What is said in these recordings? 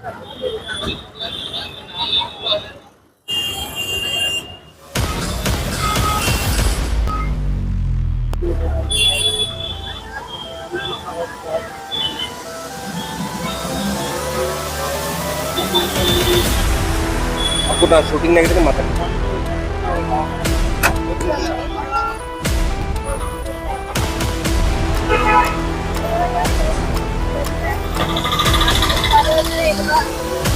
কোটা shooting না গেলে মাথা ಮಾತಾಡಿ ಸಾಯಂಕಾಲ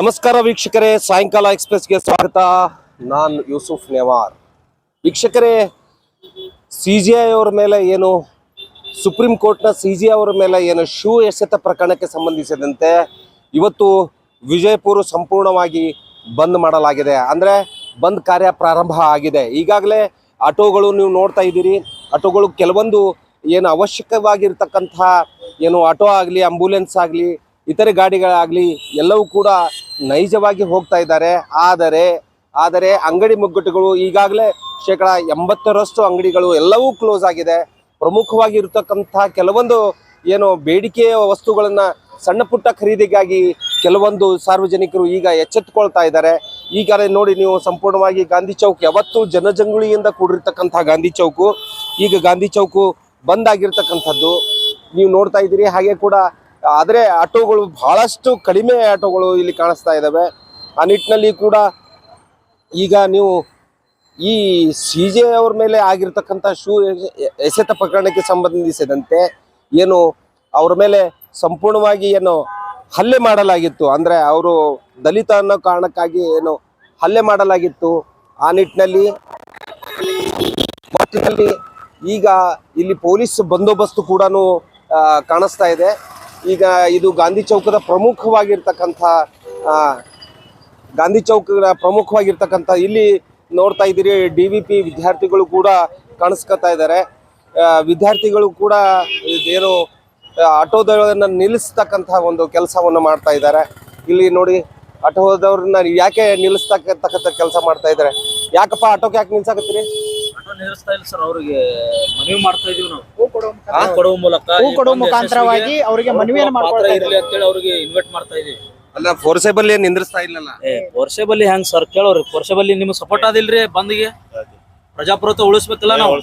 ನಮಸ್ಕಾರ ವೀಕ್ಷಕರೇ, ಸಾಯಂಕಾಲ ಎಕ್ಸ್ಪ್ರೆಸ್ಗೆ ಸ್ವಾಗತ. ನಾನು ಯೂಸುಫ್ ನೆವಾರ್. ವೀಕ್ಷಕರೇ, ಸಿ ಜಿ ಐ ಅವರ ಮೇಲೆ ಏನು, ಸುಪ್ರೀಂ ಕೋರ್ಟ್ನ ಸಿ ಜಿ ಅವರ ಮೇಲೆ ಏನು ಶೂ ಎಸೆತ ಪ್ರಕರಣಕ್ಕೆ ಸಂಬಂಧಿಸಿದಂತೆ ಇವತ್ತು ವಿಜಯಪುರ ಸಂಪೂರ್ಣವಾಗಿ ಬಂದ್ ಮಾಡಲಾಗಿದೆ. ಅಂದರೆ ಬಂದ್ ಕಾರ್ಯ ಪ್ರಾರಂಭ ಆಗಿದೆ. ಈಗಾಗಲೇ ಆಟೋಗಳು ನೀವು ನೋಡ್ತಾ ಇದ್ದೀರಿ. ಆಟೋಗಳು ಕೆಲವೊಂದು ಏನು ಅವಶ್ಯಕವಾಗಿರ್ತಕ್ಕಂತಹ ಏನು ಆಟೋ ಆಗಲಿ ಆಂಬ್ಯುಲೆನ್ಸ್ ಆಗಲಿ, ಇತರೆ ಗಾಡಿಗಳಾಗಲಿ, ಎಲ್ಲವೂ ಕೂಡ ನೈಜವಾಗಿ ಹೋಗ್ತಾ ಇದ್ದಾರೆ. ಆದರೆ ಆದರೆ ಅಂಗಡಿ ಮುಗ್ಗಟ್ಟುಗಳು ಈಗಾಗಲೇ ಶೇಕಡ ಎಂಬತ್ತರಷ್ಟು ಅಂಗಡಿಗಳು ಎಲ್ಲವೂ ಕ್ಲೋಸ್ ಆಗಿದೆ. ಪ್ರಮುಖವಾಗಿ ಇರತಕ್ಕಂತಹ ಕೆಲವೊಂದು ಏನು ಬೇಡಿಕೆಯ ವಸ್ತುಗಳನ್ನು ಸಣ್ಣ ಪುಟ್ಟ ಖರೀದಿಗಾಗಿ ಕೆಲವೊಂದು ಸಾರ್ವಜನಿಕರು ಈಗ ಎಚ್ಚೆತ್ತುಕೊಳ್ತಾ ಇದ್ದಾರೆ. ಈಗಾಗಲೇ ನೋಡಿ ನೀವು ಸಂಪೂರ್ಣವಾಗಿ ಗಾಂಧಿ ಚೌಕ್ ಯಾವತ್ತೂ ಜನಜಂಗುಳಿಯಿಂದ ಕೂಡಿರ್ತಕ್ಕಂಥ ಗಾಂಧಿ ಚೌಕು. ಈಗ ಗಾಂಧಿ ಚೌಕು ಬಂದ್ ಆಗಿರ್ತಕ್ಕಂಥದ್ದು. ನೀವು ನೋಡ್ತಾ ಇದ್ದೀರಿ. ಹಾಗೆ ಕೂಡ ಆದರೆ ಆಟೋಗಳು ಬಹಳಷ್ಟು ಕಡಿಮೆ ಆಟೋಗಳು ಇಲ್ಲಿ ಕಾಣಿಸ್ತಾ ಇದ್ದಾವೆ ಆ ನಿಟ್ಟಿನಲ್ಲಿ ಕೂಡ ಈಗ ನೀವು ಈ ಸಿ ಜೆ ಅವ್ರ ಮೇಲೆ ಆಗಿರ್ತಕ್ಕಂಥ ಶೂ ಎಸೆತ ಪ್ರಕರಣಕ್ಕೆ ಸಂಬಂಧಿಸಿದಂತೆ ಏನು ಅವ್ರ ಮೇಲೆ ಸಂಪೂರ್ಣವಾಗಿ ಏನು ಹಲ್ಲೆ ಮಾಡಲಾಗಿತ್ತು. ಅಂದ್ರೆ ಅವರು ದಲಿತ ಅನ್ನೋ ಕಾರಣಕ್ಕಾಗಿ ಏನು ಹಲ್ಲೆ ಮಾಡಲಾಗಿತ್ತು. ಆ ನಿಟ್ಟಿನಲ್ಲಿ ಒಟ್ಟಿನಲ್ಲಿ ಈಗ ಇಲ್ಲಿ ಪೊಲೀಸ್ ಬಂದೋಬಸ್ತ್ ಕೂಡ ಕಾಣಿಸ್ತಾ ಇದೆ. ಈಗ ಇದು ಗಾಂಧಿ ಚೌಕದ ಪ್ರಮುಖವಾಗಿರ್ತಕ್ಕಂಥ ಗಾಂಧಿ ಚೌಕದ ಪ್ರಮುಖವಾಗಿರ್ತಕ್ಕಂಥ ಇಲ್ಲಿ ನೋಡ್ತಾ ಇದ್ದೀರಿ, ಡಿ ವಿ ಪಿ ವಿದ್ಯಾರ್ಥಿಗಳು ಕೂಡ ಕಾಣಿಸ್ಕೊತಾ ಇದ್ದಾರೆ. ವಿದ್ಯಾರ್ಥಿಗಳು ಕೂಡ ಏನು ಆಟೋದವರನ್ನ ನಿಲ್ಲಿಸ್ತಕ್ಕಂಥ ಒಂದು ಕೆಲಸವನ್ನು ಮಾಡ್ತಾ ಇದ್ದಾರೆ. ಇಲ್ಲಿ ನೋಡಿ, ಆಟೋದವ್ರನ್ನ ಯಾಕೆ ನಿಲ್ಲಿಸ್ತಕ್ಕಂತಕ್ಕಂಥ ಕೆಲಸ ಮಾಡ್ತಾ ಇದ್ದಾರೆ? ಯಾಕಪ್ಪ ಆಟೋಕ್ಕೆ ಯಾಕೆ ನಿಲ್ಸಾಕತ್ತೀರಿ? ನಿಲ್ಲಿಸ್ತಾ ಇಲ್ಲ ಸರ್ ಅವ್ರಿಗೆ ಮನವಿ ಮಾಡ್ತಾ ಇದೀವಿ ನಾವು. ಹೂ ಕೊಡುವ ಮೂಲಕ ಹೂ ಈ ಕೊಡುವ ಒಂದು ಮುಖಾಂತರವಾಗಿ ಯಶಸ್ವಿಗೆ ಅವರಿಗೆ ಅವ್ರ ಮನವಿಯನ್ನು ಪಾತ್ರ ಮಾಡ್ಕೊಳ್ತಾ ಇರ್ಲಿ ಅಂತೇಳಿ ಅವ್ರಿಗೆ ಇನ್ವೈಟ್ ಮಾಡ್ತಾ ಇದೀವಿ. ಅಲ್ಲ ಫೋರ್ಸೇಬಲ್ ಏನ್ ನಿಂದ್ರಿಸ್ತಾ ಇಲ್ಲಲ್ಲ? ಏ ವರ್ಷಬಲ್ಲಿ ಹೆಂಗ್ ಸರ್ ಕೇಳೋರಿ ಫೋರ್ಸೆಬಲ್ ನಿಮ್ಗೆ ಸಪೋರ್ಟ್ ಆದಿಲ್ರಿ ಬಂದ್ಗೆ? ಪ್ರಜಾಪ್ರಭುತ್ವ ಉಳಿಸ್ಬೇಕಲ್ಲ ನಾವು?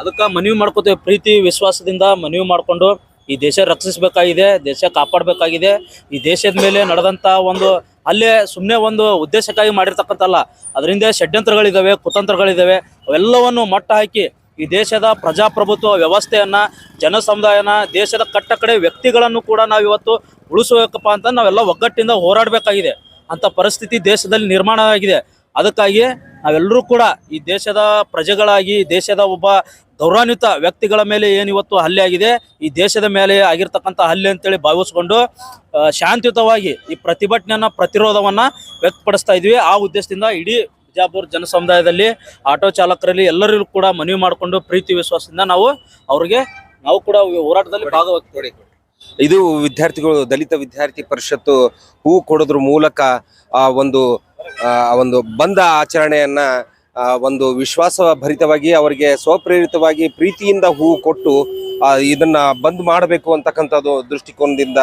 ಅದಕ್ಕ ಮನವಿ ಮಾಡ್ಕೋತೇವೆ. ಪ್ರೀತಿ ವಿಶ್ವಾಸದಿಂದ ಮನವಿ ಮಾಡ್ಕೊಂಡು ಈ ದೇಶ ರಕ್ಷಿಸಬೇಕಾಗಿದೆ, ದೇಶ ಕಾಪಾಡಬೇಕಾಗಿದೆ. ಈ ದೇಶದ ಮೇಲೆ ನಡೆದಂತ ಒಂದು ಅಲ್ಲೇ ಸುಮ್ಮನೆ ಒಂದು ಉದ್ದೇಶಕ್ಕಾಗಿ ಮಾಡಿರ್ತಕ್ಕಂಥಲ್ಲ. ಅದರಿಂದ ಷಡ್ಯಂತ್ರಗಳಿದಾವೆ, ಕುತಂತ್ರಗಳಿದಾವೆ. ಅವೆಲ್ಲವನ್ನು ಮಟ್ಟ ಹಾಕಿ ಈ ದೇಶದ ಪ್ರಜಾಪ್ರಭುತ್ವ ವ್ಯವಸ್ಥೆಯನ್ನ ಜನ ಸಮುದಾಯನ ದೇಶದ ಕಟ್ಟ ಕಡೆ ವ್ಯಕ್ತಿಗಳನ್ನು ಕೂಡ ನಾವು ಇವತ್ತು ಉಳಿಸಬೇಕಪ್ಪ ಅಂತ ನಾವೆಲ್ಲ ಒಗ್ಗಟ್ಟಿಂದ ಹೋರಾಡಬೇಕಾಗಿದೆ. ಅಂತ ಪರಿಸ್ಥಿತಿ ದೇಶದಲ್ಲಿ ನಿರ್ಮಾಣ ಆಗಿದೆ. ಅದಕ್ಕಾಗಿ ನಾವೆಲ್ಲರೂ ಕೂಡ ಈ ದೇಶದ ಪ್ರಜೆಗಳಾಗಿ, ದೇಶದ ಒಬ್ಬ ಗೌರವಾನ್ವಿತ ವ್ಯಕ್ತಿಗಳ ಮೇಲೆ ಏನು ಇವತ್ತು ಹಲ್ಲೆ ಆಗಿದೆ, ಈ ದೇಶದ ಮೇಲೆ ಆಗಿರ್ತಕ್ಕಂಥ ಹಲ್ಲೆ ಅಂತೇಳಿ ಭಾವಿಸ್ಕೊಂಡು ಶಾಂತಿಯುತವಾಗಿ ಈ ಪ್ರತಿಭಟನೆಯನ್ನ, ಪ್ರತಿರೋಧವನ್ನ ವ್ಯಕ್ತಪಡಿಸ್ತಾ ಇದ್ವಿ. ಆ ಉದ್ದೇಶದಿಂದ ಇಡೀ ಬಿಜಾಪುರ ಜನ ಸಮುದಾಯದಲ್ಲಿ ಆಟೋ ಚಾಲಕರಲ್ಲಿ ಎಲ್ಲರಿಗೂ ಕೂಡ ಮನವಿ ಮಾಡಿಕೊಂಡು, ಪ್ರೀತಿ ವಿಶ್ವಾಸದಿಂದ ನಾವು ಅವ್ರಿಗೆ, ನಾವು ಕೂಡ ಹೋರಾಟದಲ್ಲಿ ಭಾಗವಹಿಸ್ತೀವಿ. ಇದು ವಿದ್ಯಾರ್ಥಿಗಳು, ದಲಿತ ವಿದ್ಯಾರ್ಥಿ ಪರಿಷತ್ತು ಹೂ ಕೊಡೋದ್ರ ಮೂಲಕ ಆ ಒಂದು ಒಂದು ಬಂದ ಆಚರಣೆಯನ್ನ ಒಂದು ವಿಶ್ವಾಸ ಭರಿತವಾಗಿ ಅವರಿಗೆ ಸ್ವಪ್ರೇರಿತವಾಗಿ ಪ್ರೀತಿಯಿಂದ ಹೂವು ಕೊಟ್ಟು ಇದನ್ನ ಬಂದ್ ಮಾಡಬೇಕು ಅಂತಕ್ಕಂಥದ್ದು ದೃಷ್ಟಿಕೋನದಿಂದ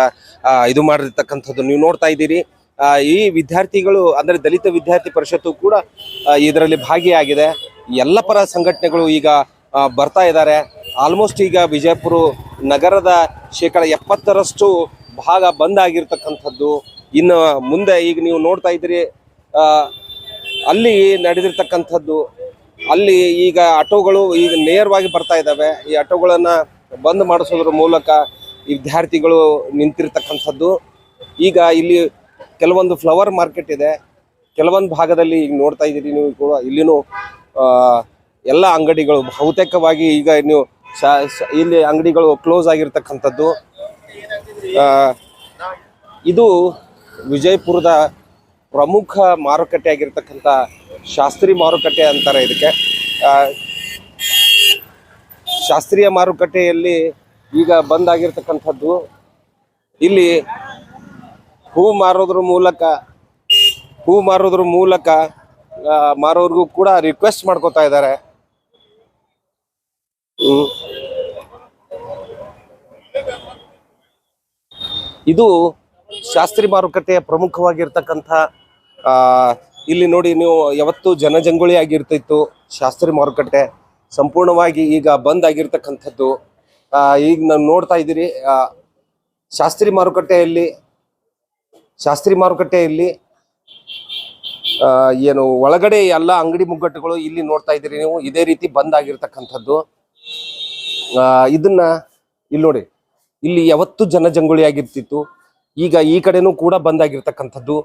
ಇದು ಮಾಡಿರ್ತಕ್ಕಂಥದ್ದು ನೀವು ನೋಡ್ತಾ ಇದ್ದೀರಿ. ಈ ವಿದ್ಯಾರ್ಥಿಗಳು, ಅಂದ್ರೆ ದಲಿತ ವಿದ್ಯಾರ್ಥಿ ಪರಿಷತ್ತು ಕೂಡ ಇದರಲ್ಲಿ ಭಾಗಿಯಾಗಿದೆ. ಎಲ್ಲ ಪರ ಸಂಘಟನೆಗಳು ಈಗ ಬರ್ತಾ ಇದ್ದಾರೆ. ಆಲ್ಮೋಸ್ಟ್ ಈಗ ವಿಜಯಪುರ ನಗರದ ಶೇಕಡ ಎಪ್ಪತ್ತರಷ್ಟು ಭಾಗ ಬಂದ್ ಆಗಿರ್ತಕ್ಕಂಥದ್ದು. ಇನ್ನು ಮುಂದೆ ಈಗ ನೀವು ನೋಡ್ತಾ ಇದ್ದೀರಿ ಅಲ್ಲಿ ನಡೆದಿರ್ತಕ್ಕಂಥದ್ದು, ಅಲ್ಲಿ ಈಗ ಆಟೋಗಳು ಈಗ ನೇರವಾಗಿ ಬರ್ತಾ ಇದ್ದಾವೆ. ಈ ಆಟೋಗಳನ್ನ ಬಂದ್ ಮಾಡಿಸೋದ್ರ ಮೂಲಕ ವಿದ್ಯಾರ್ಥಿಗಳು ನಿಂತಿರ್ತಕ್ಕಂಥದ್ದು. ಈಗ ಇಲ್ಲಿ ಕೆಲವೊಂದು ಫ್ಲವರ್ ಮಾರ್ಕೆಟ್ ಇದೆ. ಕೆಲವೊಂದು ಭಾಗದಲ್ಲಿ ಈಗ ನೋಡ್ತಾ ಇದ್ದೀರಿ ನೀವು ಕೂಡ. ಇಲ್ಲಿನೂ ಎಲ್ಲ ಅಂಗಡಿಗಳು ಬಹುತೇಕವಾಗಿ ಈಗ ನೀವು ಇಲ್ಲಿ ಅಂಗಡಿಗಳು ಕ್ಲೋಸ್ ಆಗಿರ್ತಕ್ಕಂಥದ್ದು. ಇದು ವಿಜಯಪುರದ ಪ್ರಮುಖ ಮಾರುಕಟ್ಟೆ ಆಗಿರ್ತಕ್ಕಂಥ ಶಾಸ್ತ್ರೀಯ ಮಾರುಕಟ್ಟೆ ಅಂತಾರೆ ಇದಕ್ಕೆ ಶಾಸ್ತ್ರೀಯ ಮಾರುಕಟ್ಟೆಯಲ್ಲಿ ಈಗ ಬಂದ್ ಆಗಿರ್ತಕ್ಕಂಥದ್ದು, ಇಲ್ಲಿ ಹೂ ಮಾರೋದ್ರ ಮೂಲಕ, ಹೂ ಮಾರೋದ್ರ ಮೂಲಕ ಮಾರೋರ್ಗೂ ಕೂಡ ರಿಕ್ವೆಸ್ಟ್ ಮಾಡ್ಕೋತಾ ಇದ್ದಾರೆ. ಇದು ಶಾಸ್ತ್ರಿ ಮಾರುಕಟ್ಟೆಯ ಪ್ರಮುಖವಾಗಿರ್ತಕ್ಕಂಥ ಇಲ್ಲಿ ನೋಡಿ ನೀವು ಯಾವತ್ತು ಜನಜಂಗುಳಿ ಆಗಿರ್ತಿತ್ತು ಶಾಸ್ತ್ರಿ ಮಾರುಕಟ್ಟೆ. ಸಂಪೂರ್ಣವಾಗಿ ಈಗ ಬಂದ್ ಆಗಿರ್ತಕ್ಕಂಥದ್ದು. ಈಗ ನಾವು ನೋಡ್ತಾ ಇದ್ದೀರಿ ಶಾಸ್ತ್ರಿ ಮಾರುಕಟ್ಟೆಯಲ್ಲಿ ಶಾಸ್ತ್ರಿ ಮಾರುಕಟ್ಟೆಯಲ್ಲಿ ಏನು ಒಳಗಡೆ ಎಲ್ಲ ಅಂಗಡಿ ಮುಗ್ಗಟ್ಟುಗಳು ಇಲ್ಲಿ ನೋಡ್ತಾ ಇದ್ದೀರಿ ನೀವು. ಇದೇ ರೀತಿ ಬಂದ್ ಆಗಿರ್ತಕ್ಕಂಥದ್ದು. ಇದನ್ನ, ಇಲ್ಲಿ ನೋಡಿ, ಇಲ್ಲಿ ಯಾವತ್ತು ಜನಜಂಗುಳಿ ಆಗಿರ್ತಿತ್ತು. ಈಗ ಈ ಕಡೆನೂ ಕೂಡ ಬಂದ್ ಆಗಿರ್ತಕ್ಕಂಥದ್ದು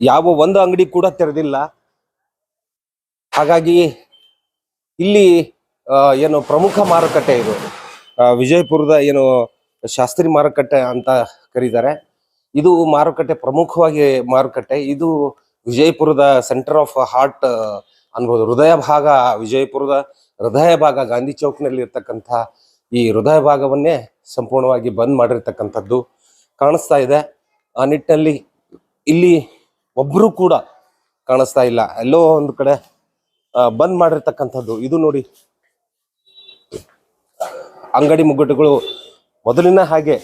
ಯಾವ ಒಂದು ಅಂಗಡಿ ಕೂಡ ತೆರೆದಿಲ್ಲ. ಹಾಗಾಗಿ ಇಲ್ಲಿ ಏನು ಪ್ರಮುಖ ಮಾರುಕಟ್ಟೆ ಇದು. ವಿಜಯಪುರದ ಏನು ಶಾಸ್ತ್ರಿ ಮಾರುಕಟ್ಟೆ ಅಂತ ಕರೀತಾರೆ. ಇದು ಮಾರುಕಟ್ಟೆ ಪ್ರಮುಖವಾಗಿ ಮಾರುಕಟ್ಟೆ. ಇದು ವಿಜಯಪುರದ ಸೆಂಟರ್ ಆಫ್ ಹಾರ್ಟ್ ಅನ್ಬೋದು. ಹೃದಯ ಭಾಗ ವಿಜಯಪುರದ, ಹೃದಯ ಭಾಗ ಗಾಂಧಿ ಚೌಕ್ನಲ್ಲಿ ಇರ್ತಕ್ಕಂಥ ಈ ಹೃದಯ ಭಾಗವನ್ನೇ ಸಂಪೂರ್ಣವಾಗಿ ಬಂದ್ ಮಾಡಿರ್ತಕ್ಕಂಥದ್ದು ಕಾಣಿಸ್ತಾ ಇದೆ. ಆ ನಿಟ್ಟಿನಲ್ಲಿ ಇಲ್ಲಿ ಒಬ್ಬರು ಕೂಡ ಕಾಣಿಸ್ತಾ ಇಲ್ಲ. ಎಲ್ಲೋ ಒಂದು ಕಡೆ ಬಂದ್ ಮಾಡಿರ್ತಕ್ಕಂಥದ್ದು. ಇದು ನೋಡಿ ಅಂಗಡಿ ಮುಗ್ಗಟ್ಟುಗಳು ಮೊದಲಿನ ಹಾಗೆ.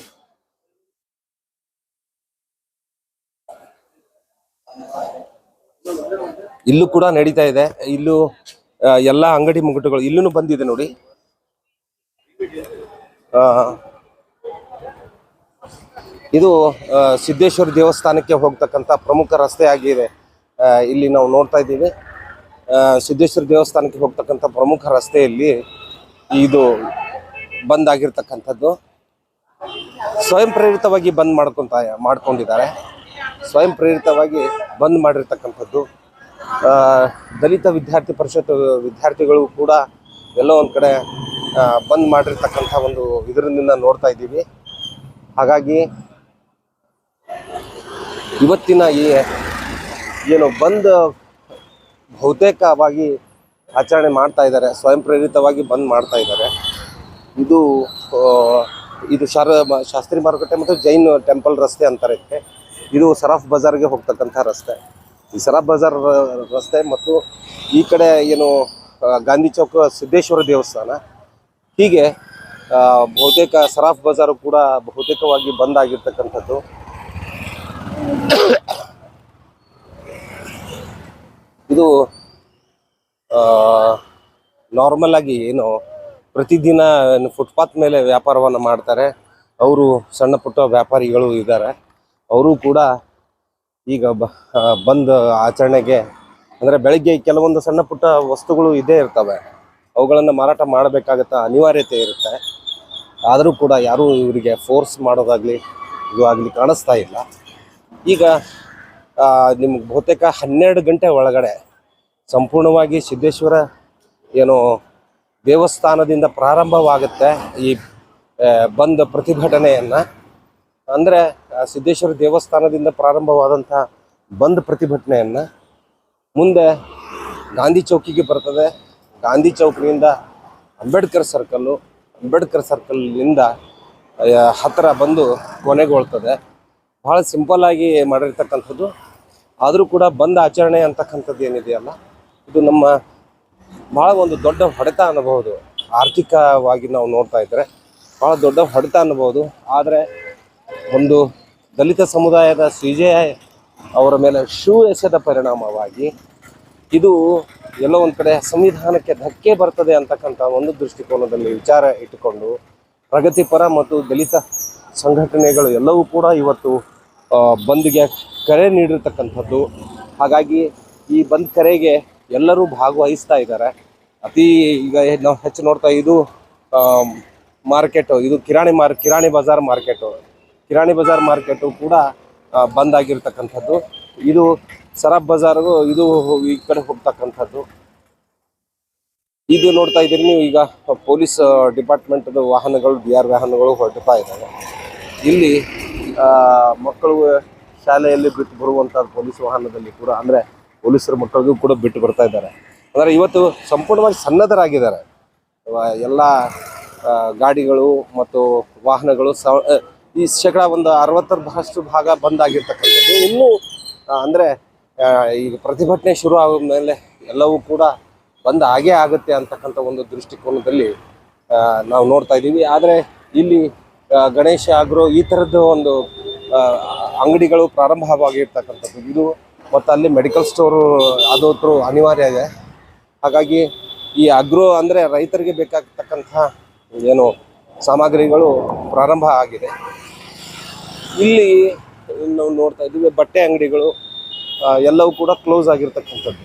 ಇಲ್ಲೂ ಕೂಡ ನಡೀತಾ ಇದೆ. ಇಲ್ಲೂ ಎಲ್ಲಾ ಅಂಗಡಿ ಮುಗ್ಗಟ್ಟುಗಳು ಇಲ್ಲೂ ಬಂದಿದೆ ನೋಡಿ. ಆ, ಇದು ಸಿದ್ದೇಶ್ವರ ದೇವಸ್ಥಾನಕ್ಕೆ ಹೋಗ್ತಕ್ಕಂಥ ಪ್ರಮುಖ ರಸ್ತೆ ಆಗಿದೆ ಇಲ್ಲಿ ನಾವು ನೋಡ್ತಾ ಇದ್ದೀವಿ. ಸಿದ್ದೇಶ್ವರ ದೇವಸ್ಥಾನಕ್ಕೆ ಹೋಗ್ತಕ್ಕಂಥ ಪ್ರಮುಖ ರಸ್ತೆಯಲ್ಲಿ ಇದು ಬಂದ್ ಆಗಿರ್ತಕ್ಕಂಥದ್ದು ಸ್ವಯಂ ಪ್ರೇರಿತವಾಗಿ ಬಂದ್ ಮಾಡ್ಕೊತ, ಮಾಡ್ಕೊಂಡಿದ್ದಾರೆ. ಸ್ವಯಂ ಪ್ರೇರಿತವಾಗಿ ಬಂದ್ ಮಾಡಿರ್ತಕ್ಕಂಥದ್ದು. ದಲಿತ ವಿದ್ಯಾರ್ಥಿ ಪರಿಷತ್ ವಿದ್ಯಾರ್ಥಿಗಳು ಕೂಡ ಎಲ್ಲೋ ಒಂದು ಕಡೆ ಬಂದ್ ಮಾಡಿರ್ತಕ್ಕಂಥ ಒಂದು ಇದರಿಂದ ನೋಡ್ತಾ ಇದ್ದೀವಿ. ಹಾಗಾಗಿ ಇವತ್ತಿನ ಈ ಏನು ಬಂದ್ ಬಹುತೇಕವಾಗಿ ಆಚರಣೆ ಮಾಡ್ತಾ ಇದ್ದಾರೆ, ಸ್ವಯಂ ಪ್ರೇರಿತವಾಗಿ ಬಂದ್ ಮಾಡ್ತಾ ಇದ್ದಾರೆ. ಇದು ಇದು ಶಾರ, ಶಾಸ್ತ್ರಿ ಮಾರುಕಟ್ಟೆ ಮತ್ತು ಜೈನ್ ಟೆಂಪಲ್ ರಸ್ತೆ ಅಂತಾರೆ ಇದು ಸರಾಫ್ ಬಜಾರ್ಗೆ ಹೋಗ್ತಕ್ಕಂಥ ರಸ್ತೆ. ಈ ಸರಾಫ್ ಬಜಾರ್ ರಸ್ತೆ ಮತ್ತು ಈ ಕಡೆ ಏನು ಗಾಂಧಿ ಚೌಕ ಸಿದ್ದೇಶ್ವರ ದೇವಸ್ಥಾನ, ಹೀಗೆ ಬಹುತೇಕ ಸರಾಫ್ ಬಜಾರು ಕೂಡ ಬಹುತೇಕವಾಗಿ ಬಂದ್ ಆಗಿರ್ತಕ್ಕಂಥದ್ದು. ಇದು ನಾರ್ಮಲ್ ಆಗಿ ಏನು ಪ್ರತಿದಿನ ಫುಟ್ಪಾತ್ ಮೇಲೆ ವ್ಯಾಪಾರವನ್ನು ಮಾಡ್ತಾರೆ. ಅವರು ಸಣ್ಣ ಪುಟ್ಟ ವ್ಯಾಪಾರಿಗಳು ಇದ್ದಾರೆ. ಅವರು ಕೂಡ ಈಗ ಬಂದ್ ಆಚರಣೆಗೆ, ಅಂದರೆ ಬೆಳಗ್ಗೆ ಕೆಲವೊಂದು ಸಣ್ಣ ಪುಟ್ಟ ವಸ್ತುಗಳು ಇದೇ ಇರ್ತವೆ. ಅವುಗಳನ್ನು ಮಾರಾಟ ಮಾಡಬೇಕಾಗತ್ತ ಅನಿವಾರ್ಯತೆ ಇರುತ್ತೆ. ಆದರೂ ಕೂಡ ಯಾರೂ ಇವರಿಗೆ ಫೋರ್ಸ್ ಮಾಡೋದಾಗಲಿ, ಇದು ಆಗಲಿ ಕಾಣಿಸ್ತಾ ಇಲ್ಲ. ಈಗ ನಿಮ್ಗೆ ಬಹುತೇಕ ಹನ್ನೆರಡು ಗಂಟೆ ಒಳಗಡೆ ಸಂಪೂರ್ಣವಾಗಿ ಸಿದ್ದೇಶ್ವರ ಏನು ದೇವಸ್ಥಾನದಿಂದ ಪ್ರಾರಂಭವಾಗುತ್ತೆ ಈ ಬಂದ ಪ್ರತಿಭಟನೆಯನ್ನು. ಅಂದರೆ ಸಿದ್ದೇಶ್ವರ ದೇವಸ್ಥಾನದಿಂದ ಪ್ರಾರಂಭವಾದಂಥ ಬಂದ್ ಪ್ರತಿಭಟನೆಯನ್ನು ಮುಂದೆ ಗಾಂಧಿ ಚೌಕಿಗೆ ಬರ್ತದೆ. ಗಾಂಧಿ ಚೌಕಿಯಿಂದ ಅಂಬೇಡ್ಕರ್ ಸರ್ಕಲ್ಲು, ಅಂಬೇಡ್ಕರ್ ಸರ್ಕಲ್ನಿಂದ ಹತ್ತಿರ ಬಂದು ಕೊನೆಗೊಳ್ತದೆ. ಭಾಳ ಸಿಂಪಲ್ ಆಗಿ ಮಾಡಿರ್ತಕ್ಕಂಥದ್ದು. ಆದರೂ ಕೂಡ ಬಂದ ಆಚರಣೆ ಅಂತಕ್ಕಂಥದ್ದು ಏನಿದೆಯಲ್ಲ ಇದು ನಮ್ಮ ಭಾಳ ಒಂದು ದೊಡ್ಡ ಹೊಡೆತ ಅನ್ನಬಹುದು ಆರ್ಥಿಕವಾಗಿ ನಾವು ನೋಡ್ತಾ ಇದ್ದರೆ ಭಾಳ ದೊಡ್ಡ ಹೊಡೆತ ಅನ್ನಬಹುದು ಆದರೆ ಒಂದು ದಲಿತ ಸಮುದಾಯದ ಸಿ ಅವರ ಮೇಲೆ ಶೂ ಎಸೆದ ಪರಿಣಾಮವಾಗಿ ಇದು ಎಲ್ಲೋ ಒಂದು ಕಡೆ ಸಂವಿಧಾನಕ್ಕೆ ಧಕ್ಕೆ ಬರ್ತದೆ ಅಂತಕ್ಕಂಥ ಒಂದು ದೃಷ್ಟಿಕೋನದಲ್ಲಿ ವಿಚಾರ ಇಟ್ಟುಕೊಂಡು ಪ್ರಗತಿಪರ ಮತ್ತು ದಲಿತ ಸಂಘಟನೆಗಳು ಎಲ್ಲವೂ ಕೂಡ ಇವತ್ತು ಬಂದ್ಗೆ ಕರೆ ನೀಡಿರ್ತಕ್ಕಂಥದ್ದು. ಹಾಗಾಗಿ ಈ ಬಂದ್ ಕರೆಗೆ ಎಲ್ಲರೂ ಭಾಗವಹಿಸ್ತಾ ಇದ್ದಾರೆ. ಅತಿ ಈಗ ನಾವು ಹೆಚ್ಚು ನೋಡ್ತಾ ಇದು ಮಾರ್ಕೆಟು, ಇದು ಕಿರಾಣಿ ಮಾರ್, ಕಿರಾಣಿ ಬಜಾರ್ ಮಾರ್ಕೆಟು. ಕಿರಾಣಿ ಬಜಾರ್ ಮಾರ್ಕೆಟು ಕೂಡ ಬಂದ್ ಆಗಿರ್ತಕ್ಕಂಥದ್ದು. ಇದು ಸರಬ್ ಬಜಾರ್ಗೂ ಇದು ಈ ಕಡೆ ಹೋಗ್ತಕ್ಕಂಥದ್ದು. ಇದು ನೋಡ್ತಾ ಇದ್ದೀರಿ ನೀವು. ಈಗ ಪೊಲೀಸ್ ಡಿಪಾರ್ಟ್ಮೆಂಟ್ ವಾಹನಗಳು, ಡಿ ಆರ್ ವಾಹನಗಳು ಹೊರಡ್ತಾ ಇದ್ದಾವೆ. ಇಲ್ಲಿ ಮಕ್ಕಳು ಶಾಲೆಯಲ್ಲಿ ಬಿಟ್ಟು ಬರುವಂತಹ ಪೊಲೀಸ್ ವಾಹನದಲ್ಲಿ ಕೂಡ, ಅಂದ್ರೆ ಪೊಲೀಸರ ಮಕ್ಕಳಿಗೂ ಕೂಡ ಬಿಟ್ಟು ಬರ್ತಾ ಇದ್ದಾರೆ. ಅಂದ್ರೆ ಇವತ್ತು ಸಂಪೂರ್ಣವಾಗಿ ಸನ್ನದ್ಧರಾಗಿದ್ದಾರೆ. ಎಲ್ಲ ಗಾಡಿಗಳು ಮತ್ತು ವಾಹನಗಳು ಸ ಈ ಶೇಕಡ ಒಂದು ಅರವತ್ತರಷ್ಟು ಭಾಗ ಬಂದ್ ಆಗಿರ್ತಕ್ಕಂಥದ್ದು. ಇನ್ನೂ ಅಂದ್ರೆ ಈಗ ಪ್ರತಿಭಟನೆ ಶುರು ಆದ ಮೇಲೆ ಎಲ್ಲವೂ ಕೂಡ ಬಂದ್ ಹಾಗೆ ಆಗುತ್ತೆ ಅಂತಕ್ಕಂಥ ಒಂದು ದೃಷ್ಟಿಕೋನದಲ್ಲಿ ನಾವು ನೋಡ್ತಾ ಇದ್ದೀವಿ. ಆದರೆ ಇಲ್ಲಿ ಗಣೇಶ ಆಗ್ರೋ ಈ ಥರದ್ದು ಒಂದು ಅಂಗಡಿಗಳು ಪ್ರಾರಂಭವಾಗಿರ್ತಕ್ಕಂಥದ್ದು. ಇದು ಮತ್ತು ಅಲ್ಲಿ ಮೆಡಿಕಲ್ ಸ್ಟೋರು ಅದು ಥ್ರೂ ಅನಿವಾರ್ಯ ಇದೆ. ಹಾಗಾಗಿ ಈ ಅಗ್ರೋ ಅಂದರೆ ರೈತರಿಗೆ ಬೇಕಾಗ್ತಕ್ಕಂಥ ಏನು ಸಾಮಗ್ರಿಗಳು ಪ್ರಾರಂಭ ಆಗಿದೆ. ಇಲ್ಲಿ ನಾವು ನೋಡ್ತಾ ಇದ್ದೀವಿ ಬಟ್ಟೆ ಅಂಗಡಿಗಳು ಎಲ್ಲವೂ ಕೂಡ ಕ್ಲೋಸ್ ಆಗಿರ್ತಕ್ಕಂಥದ್ದು.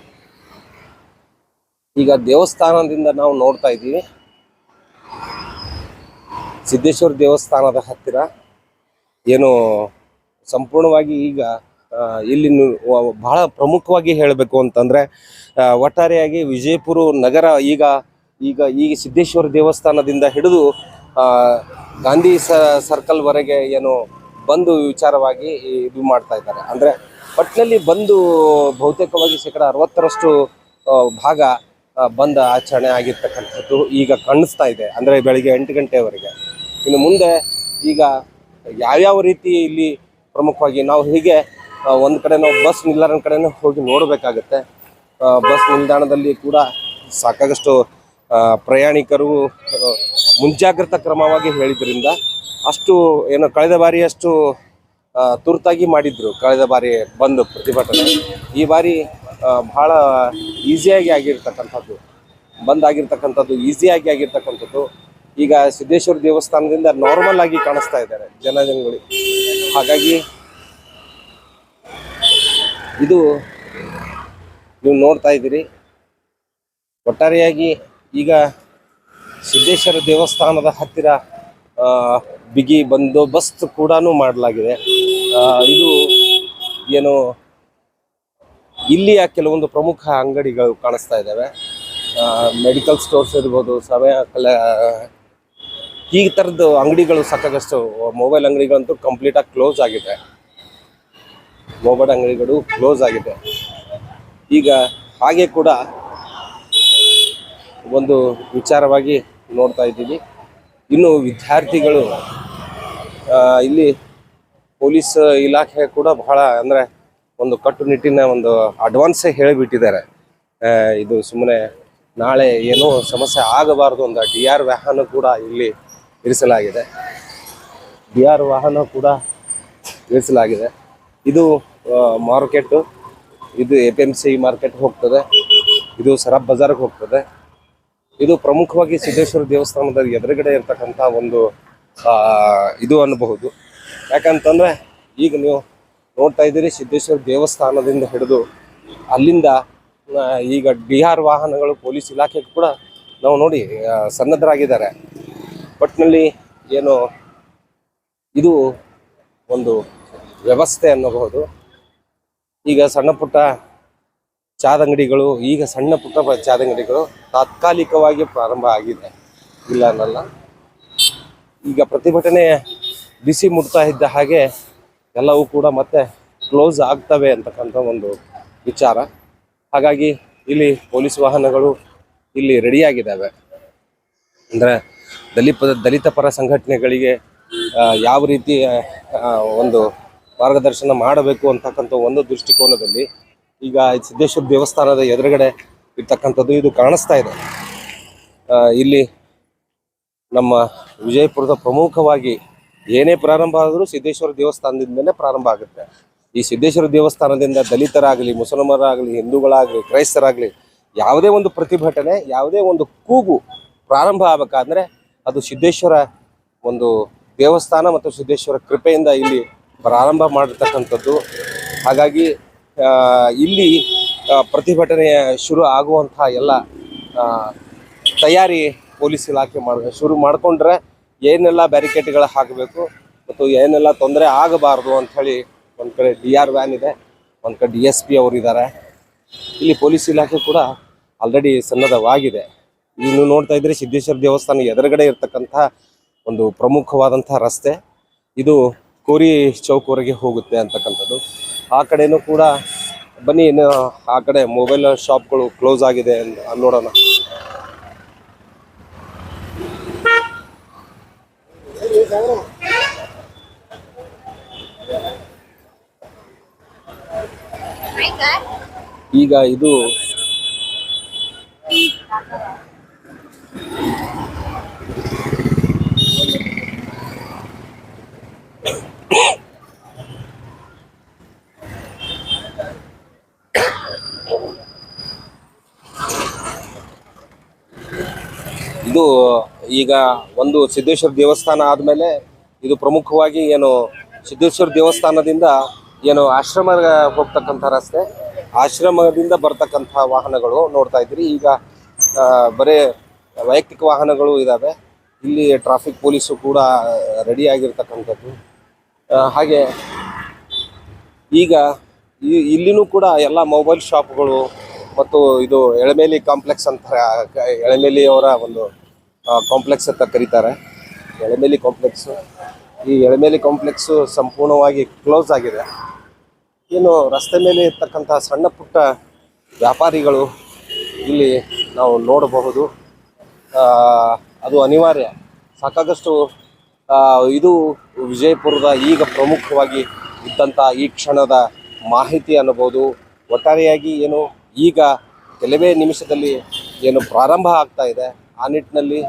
ಈಗ ದೇವಸ್ಥಾನದಿಂದ ನಾವು ನೋಡ್ತಾ ಇದ್ದೀವಿ. ಸಿದ್ದೇಶ್ವರ ದೇವಸ್ಥಾನದ ಹತ್ತಿರ ಏನು ಸಂಪೂರ್ಣವಾಗಿ ಈಗ ಇಲ್ಲಿ ಬಹಳ ಪ್ರಮುಖವಾಗಿ ಹೇಳಬೇಕು ಅಂತಂದರೆ ಒಟ್ಟಾರೆಯಾಗಿ ವಿಜಯಪುರ ನಗರ ಈಗ ಈಗ ಈಗ ಸಿದ್ದೇಶ್ವರ ದೇವಸ್ಥಾನದಿಂದ ಹಿಡಿದು ಗಾಂಧಿ ಸ ಸರ್ಕಲ್ವರೆಗೆ ಏನು ಬಂದು ವಿಚಾರವಾಗಿ ಇದು ಮಾಡ್ತಾ ಇದ್ದಾರೆ. ಅಂದರೆ ಒಟ್ಟಿನಲ್ಲಿ ಬಂದು ಬಹುತೇಕವಾಗಿ ಶೇಕಡ ಅರವತ್ತರಷ್ಟು ಭಾಗ ಬಂದ್ ಆಚರಣೆ ಆಗಿರ್ತಕ್ಕಂಥದ್ದು ಈಗ ಕಾಣಿಸ್ತಾ ಇದೆ. ಅಂದರೆ ಬೆಳಿಗ್ಗೆ ಎಂಟು ಗಂಟೆವರೆಗೆ. ಇನ್ನು ಮುಂದೆ ಈಗ ಯಾವ್ಯಾವ ರೀತಿ ಇಲ್ಲಿ ಪ್ರಮುಖವಾಗಿ ನಾವು ಹೀಗೆ ಒಂದು ಕಡೆ ನಾವು ಬಸ್ ನಿಲ್ದಾಣ ಕಡೆನೂ ಹೋಗಿ ನೋಡಬೇಕಾಗತ್ತೆ. ಬಸ್ ನಿಲ್ದಾಣದಲ್ಲಿ ಕೂಡ ಸಾಕಾಗಷ್ಟು ಪ್ರಯಾಣಿಕರು ಮುಂಜಾಗ್ರತಾ ಕ್ರಮವಾಗಿ ಹೇಳಿದ್ರಿಂದ ಅಷ್ಟು ಏನು ಕಳೆದ ಬಾರಿ ಅಷ್ಟು ತುರ್ತಾಗಿ ಮಾಡಿದ್ರು. ಕಳೆದ ಬಾರಿ ಬಂದು ಪ್ರತಿಭಟನೆ. ಈ ಬಾರಿ ಬಹಳ ಈಸಿಯಾಗಿ ಆಗಿರ್ತಕ್ಕಂಥದ್ದು ಬಂದ್ ಆಗಿರ್ತಕ್ಕಂಥದ್ದು ಈಸಿಯಾಗಿ ಆಗಿರ್ತಕ್ಕಂಥದ್ದು. ಈಗ ಸಿದ್ದೇಶ್ವರ ದೇವಸ್ಥಾನದಿಂದ ನಾರ್ಮಲ್ ಆಗಿ ಕಾಣಿಸ್ತಾ ಇದ್ದಾರೆ ಜನಜನಗಳು ಹಾಗಾಗಿ ಇದು ನೀವು ನೋಡ್ತಾ ಇದ್ದೀರಿ. ಒಟ್ಟಾರೆಯಾಗಿ ಈಗ ಸಿದ್ದೇಶ್ವರ ದೇವಸ್ಥಾನದ ಹತ್ತಿರ ಬಿಗಿ ಬಂದೋಬಸ್ತ್ ಕೂಡ ಮಾಡಲಾಗಿದೆ. ಇದು ಏನು ಇಲ್ಲಿಯ ಕೆಲವೊಂದು ಪ್ರಮುಖ ಅಂಗಡಿಗಳು ಕಾಣಿಸ್ತಾ ಇದ್ದಾವೆ. ಮೆಡಿಕಲ್ ಸ್ಟೋರ್ಸ್ ಇರ್ಬೋದು ಸಮಯ ಕಲ, ಈ ಥರದ್ದು ಅಂಗಡಿಗಳು ಸಾಕಾಗಷ್ಟು ಮೊಬೈಲ್ ಅಂಗಡಿಗಳಂತೂ ಕಂಪ್ಲೀಟಾಗಿ ಕ್ಲೋಸ್ ಆಗಿದೆ. ಮೊಬೈಲ್ ಅಂಗಡಿಗಳು ಕ್ಲೋಸ್ ಆಗಿದೆ. ಈಗ ಹಾಗೆ ಕೂಡ ಒಂದು ವಿಚಾರವಾಗಿ ನೋಡ್ತಾ ಇದ್ದೀವಿ. ಇನ್ನು ವಿದ್ಯಾರ್ಥಿಗಳು ಇಲ್ಲಿ ಪೊಲೀಸ್ ಇಲಾಖೆ ಕೂಡ ಬಹಳ ಅಂದರೆ ಒಂದು ಕಟ್ಟುನಿಟ್ಟಿನ ಒಂದು ಅಡ್ವಾನ್ಸೇ ಹೇಳಿಬಿಟ್ಟಿದ್ದಾರೆ. ಇದು ಸುಮ್ಮನೆ ನಾಳೆ ಏನೋ ಸಮಸ್ಯೆ ಆಗಬಾರ್ದು ಅಂತ ಡಿ ಆರ್ ವಾಹನ ಕೂಡ ಇಲ್ಲಿ ಇರಿಸಲಾಗಿದೆ. ಡಿ ಆರ್ ವಾಹನ ಕೂಡ ಇರಿಸಲಾಗಿದೆ. ಇದು ಮಾರ್ಕೆಟು ಇದು A P M C market ಹೋಗ್ತದೆ, ಇದು ಸರಾಬ್ ಬಜಾರ್ಗೆ ಹೋಗ್ತದೆ. ಇದು ಪ್ರಮುಖವಾಗಿ ಸಿದ್ದೇಶ್ವರ ದೇವಸ್ಥಾನದ ಎದುರುಗಡೆ ಇರ್ತಕ್ಕಂಥ ಒಂದು ಇದು ಅನ್ನಬಹುದು. ಯಾಕಂತಂದರೆ ಈಗ ನೀವು ನೋಡ್ತಾ ಇದ್ದೀರಿ, ಸಿದ್ದೇಶ್ವರ ದೇವಸ್ಥಾನದಿಂದ ಹಿಡಿದು ಅಲ್ಲಿಂದ ಈಗ ಡಿ ಆರ್ ವಾಹನಗಳು ಪೊಲೀಸ್ ಇಲಾಖೆ ಕೂಡ ನಾವು ನೋಡಿ ಸನ್ನದ್ಧರಾಗಿದ್ದಾರೆ. ಒಟ್ಟಿನಲ್ಲಿ ಏನು, ಇದು ಒಂದು ವ್ಯವಸ್ಥೆ ಅನ್ನಬಹುದು. ಈಗ ಸಣ್ಣ ಪುಟ್ಟ ಚಾದಂಗಡಿಗಳು, ಈಗ ಸಣ್ಣ ಪುಟ್ಟ ಚಾದಂಗಡಿಗಳು ತಾತ್ಕಾಲಿಕವಾಗಿ ಪ್ರಾರಂಭ ಆಗಿದೆ. ಇಲ್ಲ ಅನ್ನಲ್ಲ. ಈಗ ಪ್ರತಿಭಟನೆ ಬಿಸಿ ಮುಟ್ತಾ ಇದ್ದ ಹಾಗೆ ಎಲ್ಲವೂ ಕೂಡ ಮತ್ತೆ ಕ್ಲೋಸ್ ಆಗ್ತವೆ ಅಂತಕ್ಕಂಥ ಒಂದು ವಿಚಾರ. ಹಾಗಾಗಿ ಇಲ್ಲಿ ಪೊಲೀಸ್ ವಾಹನಗಳು ಇಲ್ಲಿ ರೆಡಿಯಾಗಿದ್ದಾವೆ. ಅಂದರೆ ದಲಿತ ದಲಿತ ಪರ ಸಂಘಟನೆಗಳಿಗೆ ಯಾವ ರೀತಿ ಒಂದು ಮಾರ್ಗದರ್ಶನ ಮಾಡಬೇಕು ಅಂತಕ್ಕಂಥ ಒಂದು ದೃಷ್ಟಿಕೋನದಲ್ಲಿ ಈಗ ಸಿದ್ದೇಶ್ವರ ದೇವಸ್ಥಾನದ ಎದುರುಗಡೆ ಇರ್ತಕ್ಕಂಥದ್ದು ಇದು ಕಾಣಿಸ್ತಾ ಇದೆ. ಇಲ್ಲಿ ನಮ್ಮ ವಿಜಯಪುರದ ಪ್ರಮುಖವಾಗಿ ಏನೇ ಪ್ರಾರಂಭ ಆದರೂ ಸಿದ್ದೇಶ್ವರ ದೇವಸ್ಥಾನದಿಂದಲೇ ಪ್ರಾರಂಭ ಆಗುತ್ತೆ. ಈ ಸಿದ್ದೇಶ್ವರ ದೇವಸ್ಥಾನದಿಂದ ದಲಿತರಾಗಲಿ, ಮುಸಲ್ಮಾನರಾಗಲಿ, ಹಿಂದೂಗಳಾಗಲಿ, ಕ್ರೈಸ್ತರಾಗಲಿ ಯಾವುದೇ ಒಂದು ಪ್ರತಿಭಟನೆ, ಯಾವುದೇ ಒಂದು ಕೂಗು ಪ್ರಾರಂಭ ಆಗಬೇಕಾದ್ರೆ ಅದು ಸಿದ್ದೇಶ್ವರ ಒಂದು ದೇವಸ್ಥಾನ ಮತ್ತು ಸಿದ್ದೇಶ್ವರ ಕೃಪೆಯಿಂದ ಇಲ್ಲಿ ಪ್ರಾರಂಭ ಮಾಡಿರ್ತಕ್ಕಂಥದ್ದು. ಹಾಗಾಗಿ ಇಲ್ಲಿ ಪ್ರತಿಭಟನೆ ಶುರು ಆಗುವಂತಹ ಎಲ್ಲ ತಯಾರಿ ಪೊಲೀಸ್ ಇಲಾಖೆ ಮಾಡ, ಶುರು ಮಾಡಿಕೊಂಡ್ರೆ ಏನೆಲ್ಲ ಬ್ಯಾರಿಕೇಡ್ಗಳು ಹಾಕಬೇಕು ಮತ್ತು ಏನೆಲ್ಲ ತೊಂದರೆ ಆಗಬಾರ್ದು ಅಂಥೇಳಿ ಒಂದು ಕಡೆ ಡಿ ಆರ್ ವ್ಯಾನ್ ಇದೆ, ಒಂದು ಕಡೆ ಡಿ ಎಸ್ ಪಿ ಇಲ್ಲಿ ಪೊಲೀಸ್ ಇಲಾಖೆ ಕೂಡ ಆಲ್ರೆಡಿ ಸನ್ನದ್ಧವಾಗಿದೆ. ಇನ್ನು ನೋಡ್ತಾ ಇದ್ರೆ ಸಿದ್ದೇಶ್ವರ ದೇವಸ್ಥಾನ ಎದುರುಗಡೆ ಇರತಕ್ಕಂಥ ಒಂದು ಪ್ರಮುಖವಾದಂಥ ರಸ್ತೆ. ಇದು ಕೋರಿ ಚೌಕ್ವರೆಗೆ ಹೋಗುತ್ತೆ ಅಂತಕ್ಕಂಥದ್ದು. ಆ ಕಡೆನೂ ಕೂಡ ಬನ್ನಿ ಆ ಕಡೆ ಮೊಬೈಲ್ ಶಾಪ್ಗಳು ಕ್ಲೋಸ್ ಆಗಿದೆ ಅಂತ ನೋಡೋಣ ಈಗ ಇದು ಇದು ಈಗ ಒಂದು ಸಿದ್ದೇಶ್ವರ ದೇವಸ್ಥಾನ ಆದಮೇಲೆ ಇದು ಪ್ರಮುಖವಾಗಿ ಏನು ಸಿದ್ದೇಶ್ವರ ದೇವಸ್ಥಾನದಿಂದ ಏನು ಆಶ್ರಮ ಹೋಗ್ತಕ್ಕಂಥ ರಸ್ತೆ, ಆಶ್ರಮದಿಂದ ಬರ್ತಕ್ಕಂಥ ವಾಹನಗಳು ನೋಡ್ತಾ ಇದ್ರಿ ಈಗ ಬರೇ ವೈಯಕ್ತಿಕ ವಾಹನಗಳು ಇದ್ದಾವೆ ಇಲ್ಲಿ ಟ್ರಾಫಿಕ್ ಪೊಲೀಸು ಕೂಡ ರೆಡಿ ಆಗಿರ್ತಕ್ಕಂಥದ್ದು. ಹಾಗೆ ಈಗ ಇಲ್ಲಿನೂ ಕೂಡ ಎಲ್ಲ ಮೊಬೈಲ್ ಶಾಪ್ಗಳು ಮತ್ತು ಇದು ಎಳಮೇಲಿ ಕಾಂಪ್ಲೆಕ್ಸ್ ಅಂತ ಎಳಮೇಲಿಯವರ ಒಂದು ಕಾಂಪ್ಲೆಕ್ಸ್ ಅಂತ ಕರೀತಾರೆ. ಎಳಮೇಲಿ ಕಾಂಪ್ಲೆಕ್ಸು ಈ ಎಳಮೇಲಿ ಕಾಂಪ್ಲೆಕ್ಸು ಸಂಪೂರ್ಣವಾಗಿ ಕ್ಲೋಸ್ ಆಗಿದೆ. ಏನು ರಸ್ತೆ ಮೇಲೆ ಇರ್ತಕ್ಕಂಥ ಸಣ್ಣ ಪುಟ್ಟ ವ್ಯಾಪಾರಿಗಳು ಇಲ್ಲಿ ನಾವು ನೋಡಬಹುದು. ಅದು ಅನಿವಾರ್ಯ. ಸಾಕಾಗಷ್ಟು ಇದು ವಿಜಯಪುರದ ಈಗ ಪ್ರಮುಖವಾಗಿ ಇದ್ದಂಥ ಈ ಕ್ಷಣದ ಮಾಹಿತಿ ಅನ್ನಬಹುದು. ಒಟ್ಟಾರೆಯಾಗಿ ಏನು ಈಗ ಕೆಲವೇ ನಿಮಿಷದಲ್ಲಿ ಏನು ಪ್ರಾರಂಭ ಆಗ್ತಾ ಇದೆ. ಆ ನಿಟ್ಟಿನಲ್ಲಿ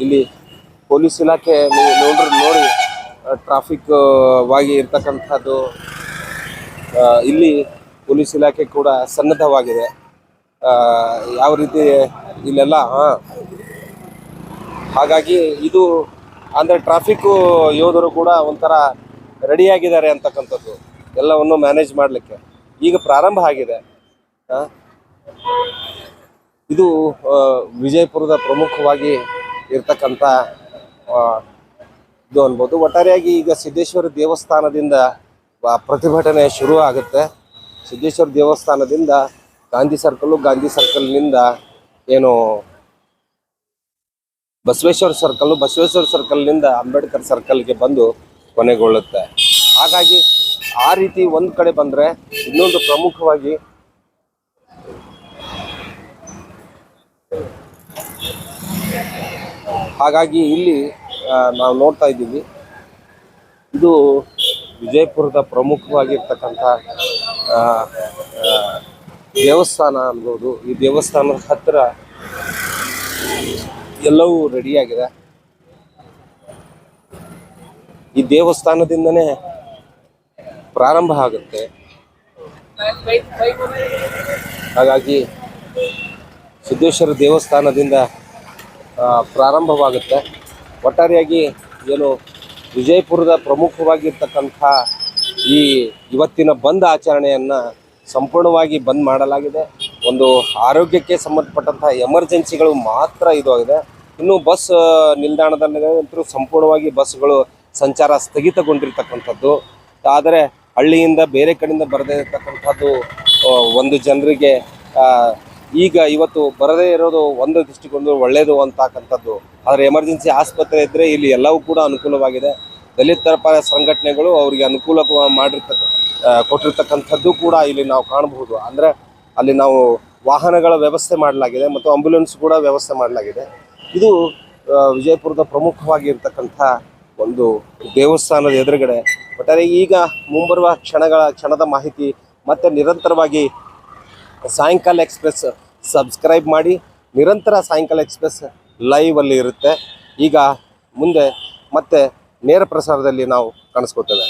ಇಲ್ಲಿ ಪೊಲೀಸ್ ಇಲಾಖೆ ನೀವು ನೋಡ್ರಿ ನೋಡಿ ಟ್ರಾಫಿಕ್ ವಾಗಿ ಇರ್ತಕ್ಕಂಥದ್ದು ಇಲ್ಲಿ ಪೊಲೀಸ್ ಇಲಾಖೆ ಕೂಡ ಸನ್ನದ್ಧವಾಗಿದೆ. ಯಾವ ರೀತಿ ಇಲ್ಲೆಲ್ಲ ಹಾ. ಹಾಗಾಗಿ ಇದು ಅಂದರೆ ಟ್ರಾಫಿಕ್ ಯೋಧರು ಕೂಡ ಒಂಥರ ರೆಡಿಯಾಗಿದ್ದಾರೆ ಅಂತಕ್ಕಂಥದ್ದು. ಎಲ್ಲವನ್ನು ಮ್ಯಾನೇಜ್ ಮಾಡಲಿಕ್ಕೆ. ಈಗ ಪ್ರಾರಂಭ ಆಗಿದೆ. ಆ, ಇದು ವಿಜಯಪುರದ ಪ್ರಮುಖವಾಗಿ ಇರ್ತಕ್ಕಂಥ ಇದು ಅನ್ಬೋದು. ಒಟ್ಟಾರೆಯಾಗಿ ಈಗ ಸಿದ್ದೇಶ್ವರ ದೇವಸ್ಥಾನದಿಂದ ಪ್ರತಿಭಟನೆ ಶುರು ಆಗುತ್ತೆ. ಸಿದ್ದೇಶ್ವರ ದೇವಸ್ಥಾನದಿಂದ ಗಾಂಧಿ ಸರ್ಕಲ್ಲು, ಗಾಂಧಿ ಸರ್ಕಲ್ನಿಂದ ಏನು, ಬಸವೇಶ್ವರ ಸರ್ಕಲ್ಲು, ಬಸವೇಶ್ವರ ಸರ್ಕಲ್ನಿಂದ ಅಂಬೇಡ್ಕರ್ ಸರ್ಕಲ್ಗೆ ಬಂದು ಕೊನೆಗೊಳ್ಳುತ್ತೆ. ಹಾಗಾಗಿ ಆ ರೀತಿ ಒಂದು ಕಡೆ ಬಂದರೆ ಇನ್ನೊಂದು ಪ್ರಮುಖವಾಗಿ ಹಾಗಾಗಿ ಇಲ್ಲಿ ನಾವು ನೋಡ್ತಾ ಇದ್ದೀವಿ. ಇದು ವಿಜಯಪುರದ ಪ್ರಮುಖವಾಗಿರ್ತಕ್ಕಂಥ ದೇವಸ್ಥಾನ ಅನ್ಬೋದು. ಈ ದೇವಸ್ಥಾನದ ಹತ್ತಿರ ಎಲ್ಲವೂ ರೆಡಿಯಾಗಿದೆ. ಈ ದೇವಸ್ಥಾನದಿಂದನೇ ಪ್ರಾರಂಭ ಆಗುತ್ತೆ. ಹಾಗಾಗಿ ಸಿದ್ದೇಶ್ವರ ದೇವಸ್ಥಾನದಿಂದ ಪ್ರಾರಂಭವಾಗುತ್ತೆ. ಒಟ್ಟಾರೆಯಾಗಿ ಏನು ವಿಜಯಪುರದ ಪ್ರಮುಖವಾಗಿರ್ತಕ್ಕಂಥ ಈ ಇವತ್ತಿನ ಬಂದ್ ಆಚರಣೆಯನ್ನು ಸಂಪೂರ್ಣವಾಗಿ ಬಂದ್ ಮಾಡಲಾಗಿದೆ. ಒಂದು ಆರೋಗ್ಯಕ್ಕೆ ಸಂಬಂಧಪಟ್ಟಂಥ ಎಮರ್ಜೆನ್ಸಿಗಳು ಮಾತ್ರ ಇದು ಆಗಿದೆ. ಇನ್ನು ಬಸ್ ಆ, ನಿಲ್ದಾಣದಲ್ಲಿ ಅಂತೂ ಸಂಪೂರ್ಣವಾಗಿ ಬಸ್ಗಳು ಸಂಚಾರ ಸ್ಥಗಿತಗೊಂಡಿರ್ತಕ್ಕಂಥದ್ದು. ಆದರೆ ಹಳ್ಳಿಯಿಂದ ಬೇರೆ ಕಡೆಯಿಂದ ಬರದೇ ಇರತಕ್ಕಂಥದ್ದು ಒಂದು ಜನರಿಗೆ ಈಗ ಇವತ್ತು ಬರದೇ ಇರೋದು ಒಂದು ದೃಷ್ಟಿಕೊಂಡು ಒಳ್ಳೆಯದು ಅಂತಕ್ಕಂಥದ್ದು ಆದರೆ ಎಮರ್ಜೆನ್ಸಿ ಆಸ್ಪತ್ರೆ ಇದ್ದರೆ ಇಲ್ಲಿ ಎಲ್ಲವೂ ಕೂಡ ಅನುಕೂಲವಾಗಿದೆ. ದಲಿತರ ಪರ ಸಂಘಟನೆಗಳು ಅವರಿಗೆ ಅನುಕೂಲ ಮಾಡಿರ್ತಕ್ಕ ಕೊಟ್ಟಿರ್ತಕ್ಕಂಥದ್ದು ಕೂಡ ಇಲ್ಲಿ ನಾವು ಕಾಣಬಹುದು. ಅಂದರೆ ಅಲ್ಲಿ ನಾವು ವಾಹನಗಳ ವ್ಯವಸ್ಥೆ ಮಾಡಲಾಗಿದೆ ಮತ್ತು ಆಂಬ್ಯುಲೆನ್ಸ್ ಕೂಡ ವ್ಯವಸ್ಥೆ ಮಾಡಲಾಗಿದೆ. ಇದು ವಿಜಯಪುರದ ಪ್ರಮುಖವಾಗಿ ಇರ್ತಕ್ಕಂಥ ಒಂದು ದೇವಸ್ಥಾನದ ಎದುರುಗಡೆ. ಒಟ್ಟಾರೆ ಈಗ ಮುಂಬರುವ ಕ್ಷಣಗಳ, ಕ್ಷಣದ ಮಾಹಿತಿ ಮತ್ತೆ ನಿರಂತರವಾಗಿ ಸಾಯಂಕಾಲ ಎಕ್ಸ್ಪ್ರೆಸ್ ಸಬ್ಸ್ಕ್ರೈಬ್ ಮಾಡಿ. ನಿರಂತರ ಸಾಯಂಕಾಲ ಎಕ್ಸ್ಪ್ರೆಸ್ ಲೈವಲ್ಲಿ ಇರುತ್ತೆ. ಈಗ ಮುಂದೆ ಮತ್ತೆ ನೇರ ಪ್ರಸಾರದಲ್ಲಿ ನಾವು ಕಾಣಿಸ್ಕೊತೇವೆ.